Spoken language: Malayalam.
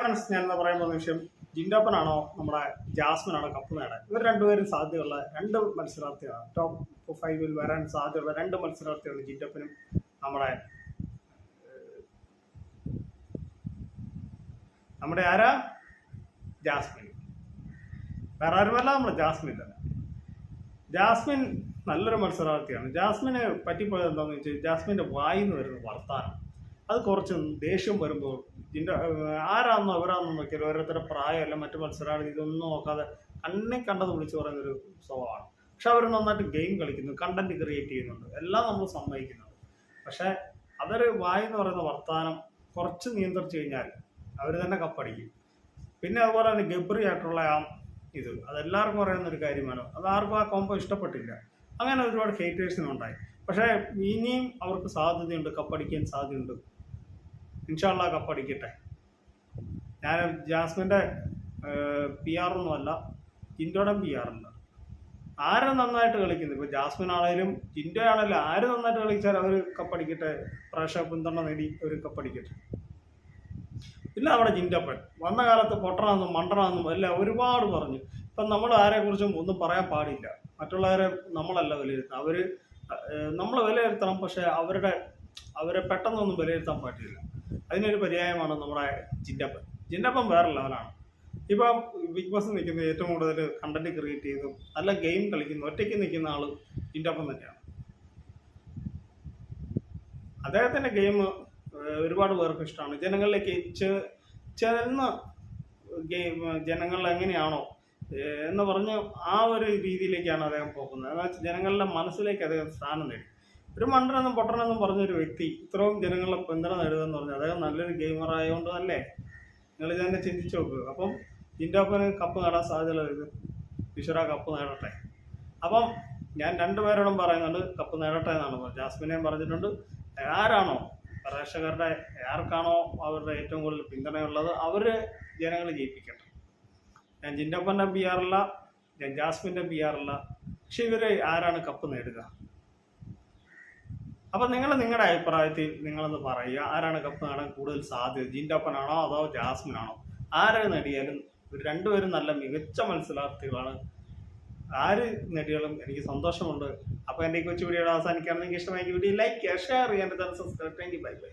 ഫ്രണ്ട്സ് ഞാൻ എന്താ പറയാൻ നിമിഷം ജിൻഡോപ്പനാണോ നമ്മുടെ ജാസ്മിനാണോ കപ്പ് നേടാൻ? ഇവർ രണ്ടുപേരും സാധ്യതയുള്ള രണ്ട് മത്സരാർത്ഥികളാണ്. ടോപ്പ് ഫൈവിൽ വരാൻ സാധ്യതയുള്ള രണ്ട് മത്സരാർത്ഥികളാണ് ജിൻഡോപ്പനും നമ്മുടെ നമ്മുടെ ആരാ? ജാസ്മിൻ. വേറെ ആരുമല്ല നമ്മുടെ ജാസ്മിൻ തന്നെ. ജാസ്മിൻ നല്ലൊരു മത്സരാർത്ഥിയാണ്. ജാസ്മിന് പറ്റിപ്പോയത് എന്താണെന്ന് വെച്ചാൽ ജാസ്മിന്റെ വായിന്ന് വരുന്ന വർത്താനം. അത് കുറച്ച് ദേഷ്യം വരുമ്പോൾ ഇതിന്റെ ആരാന്നോ അവരാന്നോ നോക്കിയാൽ ഓരോരുത്തരുടെ പ്രായമല്ല മറ്റു മത്സരാർത്ഥി ഇതൊന്നും നോക്കാതെ കണ്ണി കണ്ടത് വിളിച്ച് പറയുന്നൊരു സ്വഭാവമാണ്. പക്ഷെ അവർ നന്നായിട്ട് ഗെയിം കളിക്കുന്നു കണ്ടന്റ് ക്രിയേറ്റ് ചെയ്യുന്നുണ്ട് എല്ലാം നമ്മൾ സമ്മതിക്കുന്നുണ്ട്. പക്ഷേ അതൊരു വായി എന്ന് പറയുന്ന വർത്താനം കുറച്ച് നിയന്ത്രിച്ചു കഴിഞ്ഞാൽ അവർ തന്നെ കപ്പടിക്കും. പിന്നെ അതുപോലെ തന്നെ ഗബ്രി ആയിട്ടുള്ള ആ ഇത് അതെല്ലാവർക്കും അറിയുന്ന ഒരു കാര്യമാണ്. അത് ആർക്കും ആ കോമ്പോ ഇഷ്ടപ്പെട്ടില്ല. അങ്ങനെ ഒരുപാട് ഹേറ്റേഴ്സിനും ഉണ്ടായി. പക്ഷേ ഇനിയും അവർക്ക് സാധ്യതയുണ്ട് കപ്പടിക്കാൻ സാധ്യതയുണ്ട്. ഇൻഷാല്ല കപ്പടിക്കട്ടെ ഞാൻ ജാസ്മിന്റെ പി ആറൊന്നുമല്ല ജിൻഡോയുടെ പി ആറുണ്ട് ആര് നന്നായിട്ട് കളിക്കുന്നു ഇപ്പോൾ ജാസ്മിൻ ആണെങ്കിലും ജിൻഡോ ആണെങ്കിലും ആര് നന്നായിട്ട് കളിച്ചാൽ അവർ കപ്പടിക്കട്ടെ പ്രേക്ഷക പിന്തുണ നേടി അവർ കപ്പടിക്കട്ടെ ഇല്ല അവിടെ ജിൻഡപ്പൻ. വന്ന കാലത്ത് പൊട്ടണമെന്നും മണ്ടണമെന്നും എല്ലാം ഒരുപാട് പറഞ്ഞു. ഇപ്പം നമ്മൾ ആരെക്കുറിച്ചും ഒന്നും പറയാൻ പാടില്ല. മറ്റുള്ളവരെ നമ്മളല്ല വിലയിരുത്തുക അവർ നമ്മൾ വിലയിരുത്തണം പക്ഷേ അവരുടെ അവരെ പെട്ടെന്നൊന്നും വിലയിരുത്താൻ പറ്റില്ല. അതിനൊരു പര്യായമാണ് നമ്മുടെ ജിൻഡപ്പൻ ജിൻഡപ്പൻ വേറെ ലെവലാണ്. ഇപ്പം ബിഗ് ബോസ് നിൽക്കുന്ന ഏറ്റവും കൂടുതൽ കണ്ടന്റ് ക്രിയേറ്റ് ചെയ്തും നല്ല ഗെയിം കളിക്കുന്ന ഒറ്റയ്ക്ക് നിൽക്കുന്ന ആൾ ജിൻഡപ്പൻ തന്നെയാണ്. അദ്ദേഹത്തിന്റെ ഗെയിം ഒരുപാട് പേർക്ക് ഇഷ്ടമാണ്. ജനങ്ങളിലേക്ക് ചെന്ന് ഗെയിം ജനങ്ങൾ എങ്ങനെയാണോ എന്ന് പറഞ്ഞ് ആ ഒരു രീതിയിലേക്കാണ് അദ്ദേഹം പോകുന്നത്. ജനങ്ങളുടെ മനസ്സിലേക്ക് അദ്ദേഹം സ്ഥാനം നേടി. ഒരു മണ്ടനെന്നും പൊട്ടനെന്നും പറഞ്ഞൊരു വ്യക്തി ഇത്രയും ജനങ്ങളെ പിന്തുണ നേടുകയെന്ന് പറഞ്ഞാൽ അദ്ദേഹം നല്ലൊരു ഗെയിമർ ആയതുകൊണ്ട് അല്ലേ നിങ്ങൾ ഇതന്നെ ചിന്തിച്ചു നോക്കുക അപ്പം ജിൻഡോപ്പന് കപ്പ് നേടാൻ സാധ്യതയുള്ള ഇത്. ഈശ്വര കപ്പ് നേടട്ടെ. അപ്പം ഞാൻ രണ്ടുപേരോടും പറയുന്നുണ്ട് കപ്പ് നേടട്ടെ എന്നാണ് പറഞ്ഞത്. ജാസ്മിനെയും പറഞ്ഞിട്ടുണ്ട്. ആരാണോ പ്രേക്ഷകരുടെ ആർക്കാണോ അവരുടെ ഏറ്റവും കൂടുതൽ പിന്തുണയുള്ളത് അവർ ജനങ്ങൾ ജയിപ്പിക്കട്ടെ. ഞാൻ ജിൻഡപ്പന്റെ ബി ആറല്ല ഞാൻ ജാസ്മിന്റെ ബി ആറല്ല പക്ഷെ ഇവർ ആരാണ് കപ്പ് നേടുക? അപ്പം നിങ്ങൾ നിങ്ങളുടെ അഭിപ്രായത്തിൽ നിങ്ങളൊന്ന് പറയുക. ആരാണ് കപ്പ് നേടാൻ കൂടുതൽ സാധ്യത? ജിൻഡപ്പനാണോ അതോ ജാസ്മിൻ ആണോ ആരെ നേടിയാലും രണ്ടുപേരും നല്ല മികച്ച മത്സരാർത്ഥികളാണ്. ആര് നേടിയാലും എനിക്ക് സന്തോഷമുണ്ട്. അപ്പോൾ എന്റെ ഈ കൊച്ചു വീഡിയോ അവസാനിക്കുകയാണെങ്കിൽ ഇഷ്ടമായി വീഡിയോ ലൈക്ക് ഷെയർ ചെയ്യാൻ subscribe thank you. Bye bye.